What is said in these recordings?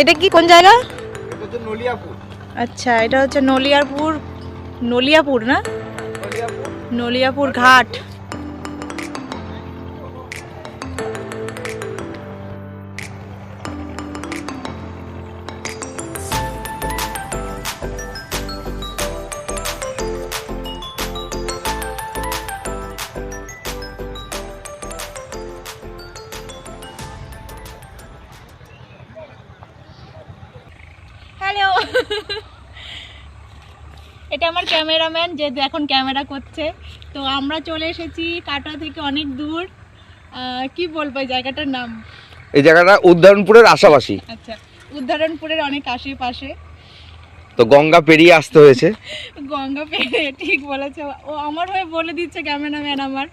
এটা কি কোন জায়গা? আচ্ছা এটা হচ্ছে নলিয়ারপুর নলিয়াপুর না? নলিয়াপুর ঘাট। এটা আমার ক্যামেরাম্যান যে এখন ক্যামেরা করছে। তো আমরা চলে এসেছি কাটা থেকে অনেক দূর। আহ, কি বলব এই জায়গাটার নাম? এই জায়গাটা উদ্যানপুরের আশাপাশি আচ্ছা উদাহরণপুরের অনেক আশেপাশে। তো গঙ্গা পেরিয়ে আসতে হয়েছে। গঙ্গা পেরিয়ে ঠিক বলেছে। ও আমার হয়ে বলে দিচ্ছে ক্যামেরাম্যান আমার।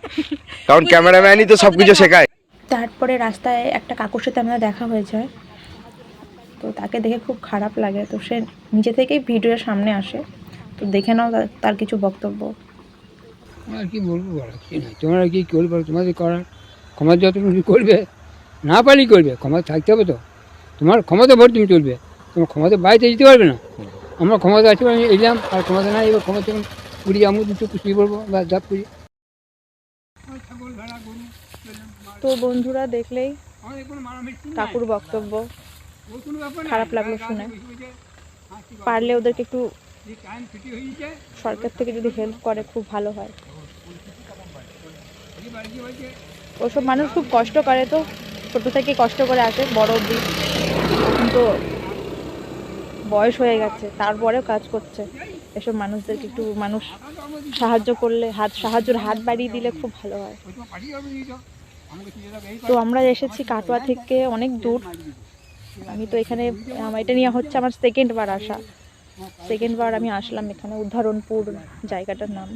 কারণ ক্যামেরাম্যানই তো সবকিছু শেখায়। তারপরে রাস্তায় একটা কাকুর সাথে আমাদের দেখা হয়ে যায় তো তাকে দেখে খুব খারাপ লাগে। তো সে নিজে থেকেই ভিডিওর সামনে আসে। তো দেখে নাও তার- কিছু বক্তব্য। আর কি বলব বলো কি নাই? তোমরা কি করবে? তোমাদের করার? ক্ষমতা যত তুমি করবে না পারলেই করবে। ক্ষমতা থাকতে হবে তো। তোমার ক্ষমতা ভোট তুমি চলবে তোমার ক্ষমতা বাইরে যেতে পারবে না। আমার ক্ষমতা আছে আমি এলাম আর ক্ষমতা নাই এবার ক্ষমতা যখন পুরি আমি দুটো কুচি পড়ব বা দাপ পুরি তো বন্ধুরা দেখলেই কাকুর বক্তব্য। খারাপ লাগল শুনে। পারলে ওদেরকে একটু সরকার থেকে যদি হেল্প করে, খুব ভালো হয়। ওসব মানুষ খুব কষ্ট করে তো, ছোটো থেকে কষ্ট করে আসে, বড় অবধি কিন্তু বয়স হয়ে গেছে, তারপরেও কাজ করছে। এসব মানুষদেরকে একটু মানুষ সাহায্য করলে, হাত, সাহায্যের হাত বাড়িয়ে দিলে খুব ভালো হয়। তো আমরা এসেছি কাটোয়া থেকে অনেক দূর। আমি তো এখানে এটা নিয়ে হচ্ছে আমার সেকেন্ড বার আসা। সেকেন্ড বার আমি আসলাম এখানে, উদ্ধারণপুর জায়গাটার নাম।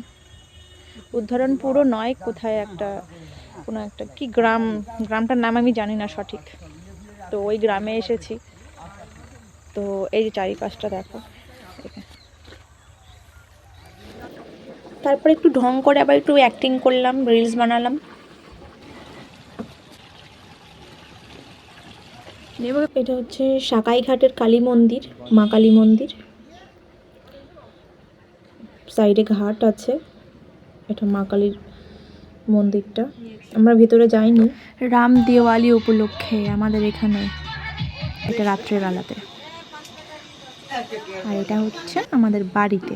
উদ্ধারণপুরও নয়, কোথায় একটা, কোনো একটা, কি গ্রাম, গ্রামটার নাম আমি জানি না সঠিক। তো ওই গ্রামে এসেছি। তো এই যে চারিপাশটা দেখো তারপরে একটু ঢং করে আবার একটু অ্যাক্টিং করলাম রিলস বানালাম। এটা হচ্ছে সাকাইঘাটের কালী মন্দির, মা কালী মন্দির। সাইডে ঘাট আছে, এটা মা কালীর মন্দিরটা। আমরা ভিতরে যাইনি। রাম দিওয়ালি উপলক্ষে আমাদের এখানে এটা রাত্রের রাত্রেবেলাতে আর এটা হচ্ছে আমাদের বাড়িতে।